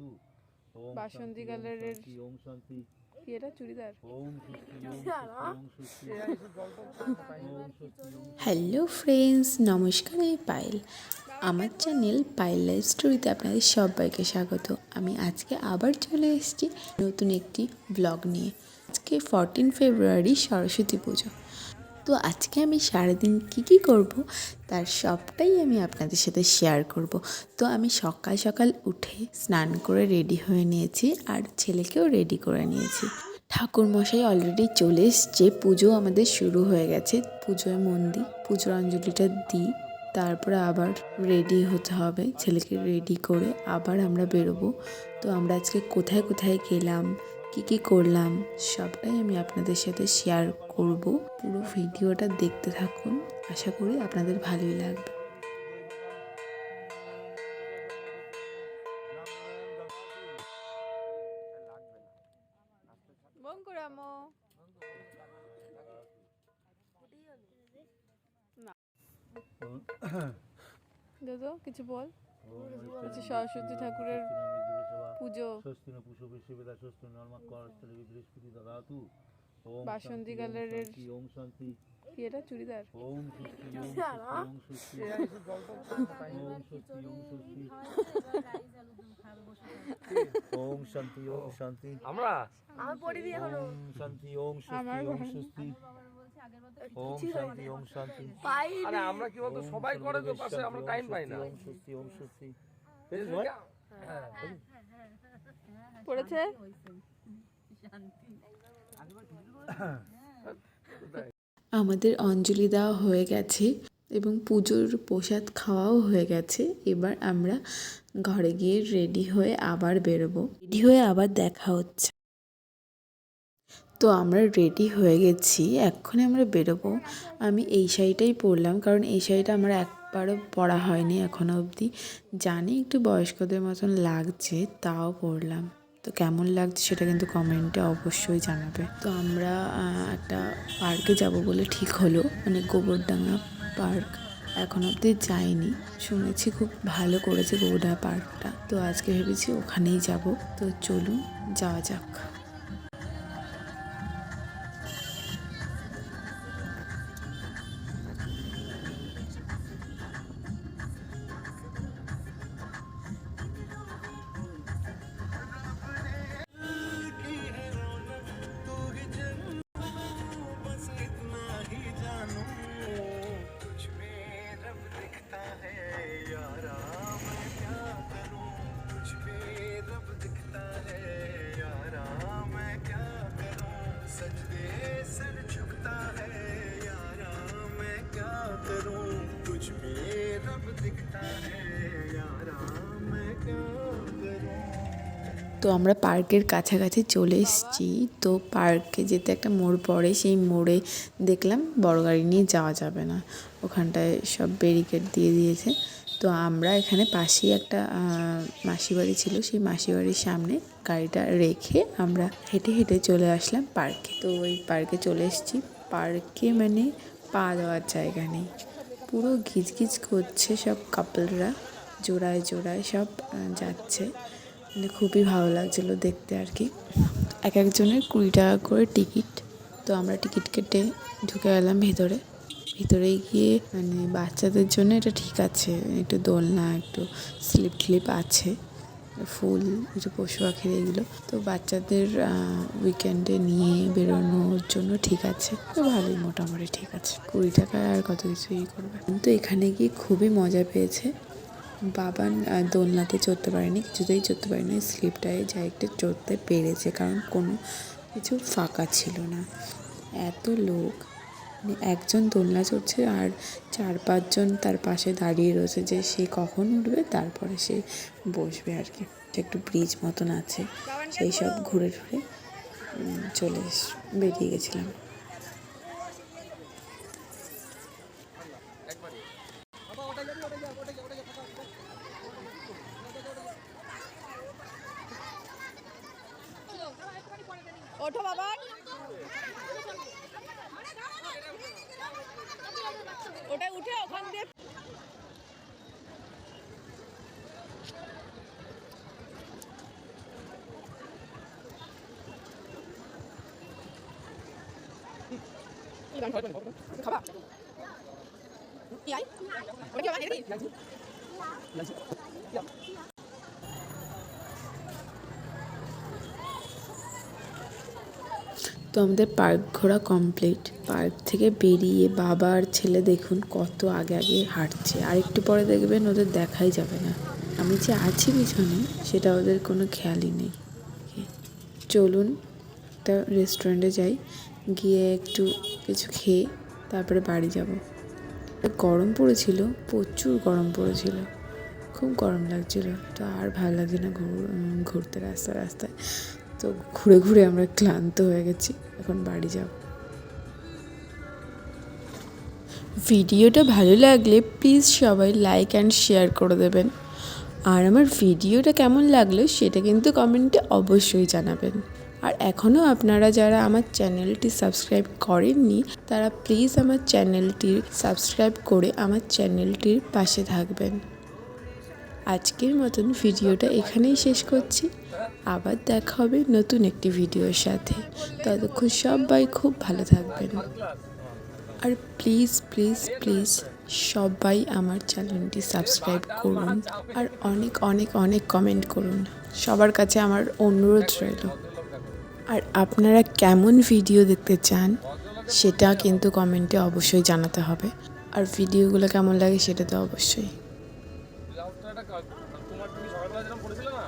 ওম বাসন্তী কালারের শান্তি, ওম শান্তি। এটা? চুড়িদার? হ্যালো ফ্রেন্ডস নমস্কার আমি পায়েল। আমার চ্যানেল পায়েল লাইফ স্টোরিতে আপনাদের সবাইকে স্বাগত। আমি আজকে আবার চলে এসেছি নতুন একটি ব্লগ নিয়ে। আজকে ফরটিন ফেব্রুয়ারি সরস্বতী পুজো। তো আজকে আমি সারাদিন কী কী করব তার সবটাই আমি আপনাদের সাথে শেয়ার করব। তো আমি সকাল সকাল উঠে স্নান করে রেডি হয়ে নিয়েছি আর ছেলেকেও রেডি করে নিয়েছি। ঠাকুর মশাই অলরেডি চলে এসছে, পুজো আমাদের শুরু হয়ে গেছে। পুজোয় মন দিই পুজোর অঞ্জলিটা দিই, তারপরে আবার রেডি হতে হবে, ছেলেকে রেডি করে আবার আমরা বেরোবো। তো আমরা আজকে কোথায় কোথায় গেলাম কি কি করলাম সবটাই আমি আপনাদের সাথে শেয়ার করব। পুরো ভিডিওটা দেখতে থাকুন। আশা করি আপনাদের ভালোই লাগবে। বঙ্কুরামো। না দাদা কিছু বল। আচ্ছা সরস্বতী ঠাকুরের পুজো। স্বস্তি ন পুষ্প বিশ্ববেদা স্বস্তি নর্মা করস্থলে বৃহস্পতি দদাতু ওম বাসন্তী কালারের ওম শান্তি কি এটা? চুড়িদার? ওম স্বস্তি ওম স্বস্তি ওম স্বস্তি ওম স্বস্তি ওম শান্তি ওম শান্তি আমরা ওম শান্তি ওম স্বস্তি ওম ভাই। স্বস্তি ওম শান্তি ওম শান্তি। আরে আমরা কি বলতো সবাই করে তো পাশে আমরা টাইম পাই না। ওম স্বস্তি ওম স্বস্তি। পড়েছে? আমাদের অঞ্জলি দেওয়া হয়ে গেছে এবং পুজোর প্রসাদ খাওয়াও হয়ে গেছে। এবার আমরা ঘরে গিয়ে রেডি হয়ে আবার বেরোবো। রেডি হয়ে আবার দেখা হচ্ছে। তো আমরা রেডি হয়ে গেছি, এক্ষুনি আমরা বেরোবো। আমি এই শাড়িটাই পরলাম, কারণ এই শাড়িটা আমার একবারও পরা হয়নি এখনও অবধি। জানি একটু বয়স্কদের মতন লাগছে, তাও পরলাম। তো কেমন লাগছে সেটা কিন্তু কমেন্টে অবশ্যই জানাবে। তো আমরা একটা পার্কে যাব বলে ঠিক হলো মানে গোবরডাঙ্গা পার্ক এখন অবধি যাইনি। শুনেছি খুব ভালো করেছে গোবরডাঙ্গা পার্কটা তো আজকে ভেবেছি ওখানেই যাব। তো চলুন, যাওয়া যাক। তো আমরা পার্কের কাছাকাছি চলে এসেছি। তো পার্কে যেতে একটা মোড় পড়ে, সেই মোড়ে দেখলাম বড় গাড়ি নিয়ে যাওয়া যাবে না। ওখানটায় সব ব্যারিকেড দিয়ে দিয়েছে। তো আমরা এখানে পাশেই একটা মাসি বাড়ি ছিল। সেই মাসি বাড়ির সামনে গাড়িটা রেখে আমরা হেঁটে হেঁটে চলে আসলাম পার্কে। তো ওই পার্কে চলে এসেছি। পার্কে মানে পা দেওয়ার জায়গা নেই। পুরো ঘিচঘিচ করছে সব কাপলরা জোড়ায় জোড়ায় সব যাচ্ছে। মানে খুবই ভালো লাগছিল দেখতে আর কি। এক একজনের কুড়ি টাকা করে টিকিট। তো আমরা টিকিট কেটে ঢুকে গেলাম ভিতরে। ভিতরে গিয়ে মানে বাচ্চাদের জন্য এটা ঠিক আছে, একটু দোলনা, একটু স্লিপ ক্লিপ আছে, ফুল, একটু পশু পাখির এগুলো। তো বাচ্চাদের উইকেন্ডে নিয়ে বেরোনোর জন্য ঠিক আছে। তো ভালোই, মোটামুটি ঠিক আছে। কুড়ি টাকায় আর কত কিছু ই করবে। কিন্তু এখানে গিয়ে খুবই মজা পেয়েছে। বাবান দোলনাতে চড়তে পারেনি কিছুতেই চড়তে পারেনি স্লিপটায় যা একটু চড়তে পেরেছে কারণ কোনো কিছু ফাঁকা ছিল না। এত লোক মানে একজন দোলনা চড়ছে আর চার পাঁচজন তার পাশে দাঁড়িয়ে রয়েছে যে সে কখন উঠবে তারপরে সে বসবে আর কি। একটু ব্রিজ মতন আছে সেই সব ঘুরে ঘুরে চলে এস বেরিয়ে গেছিলাম। ওঠো বাবা ওটা উঠে ওখান দিয়ে খাবা কি আই ওটা কি আবার এদিকে তো আমাদের পার্ক ঘোরা কমপ্লিট পার্ক থেকে বেরিয়ে বাবা আর ছেলে দেখুন কত আগে আগে হাঁটছে। আর একটু পরে দেখবেন ওদের দেখাই যাবে না। আমি যে আছি পিছনে, সেটা ওদের কোনো খেয়ালই নেই। চলুন একটা রেস্টুরেন্টে যাই। গিয়ে একটু কিছু খেয়ে তারপরে বাড়ি যাব। গরম পড়েছিল, প্রচুর গরম পড়েছিল। খুব গরম লাগছিল। তো আর ভালো লাগছে না ঘুর- ঘুরতে রাস্তা রাস্তায়। তো ঘুরে ঘুরে আমরা ক্লান্ত হয়ে গেছি, এখন বাড়ি যাব। ভিডিওটা ভালো লাগলে প্লিজ সবাই লাইক অ্যান্ড শেয়ার করে দেবেন। আর আমার ভিডিওটা কেমন লাগল সেটা কিন্তু কমেন্টে অবশ্যই জানাবেন। আর এখনও আপনারা যারা আমার চ্যানেলটি সাবস্ক্রাইব করেননি, তারা প্লিজ আমার চ্যানেলটির সাবস্ক্রাইব করে আমার চ্যানেলটির পাশে থাকবেন। আজকের মতন ভিডিওটা এখানেই শেষ করছি। আবার দেখা হবে নতুন একটি ভিডিওর সাথে। ততক্ষণ সবাই খুব ভালো থাকবেন। আর প্লিজ প্লিজ প্লিজ সবাই আমার চ্যানেলটি সাবস্ক্রাইব করুন আর অনেক অনেক অনেক কমেন্ট করুন। সবার কাছে আমার অনুরোধ রইল। আর আপনারা কেমন ভিডিও দেখতে চান, সেটা কিন্তু কমেন্টে অবশ্যই জানাতে হবে। আর ভিডিওগুলো কেমন লাগে সেটা তো অবশ্যই। তোমার তুমি সকালবেলা যেরকম পড়েছিলে না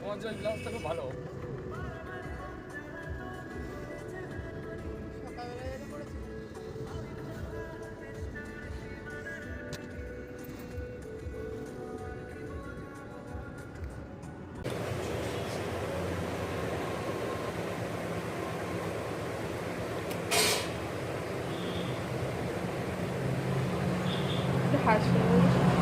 তোমার যে ব্লাউজটা খুব ভালো। হাসি।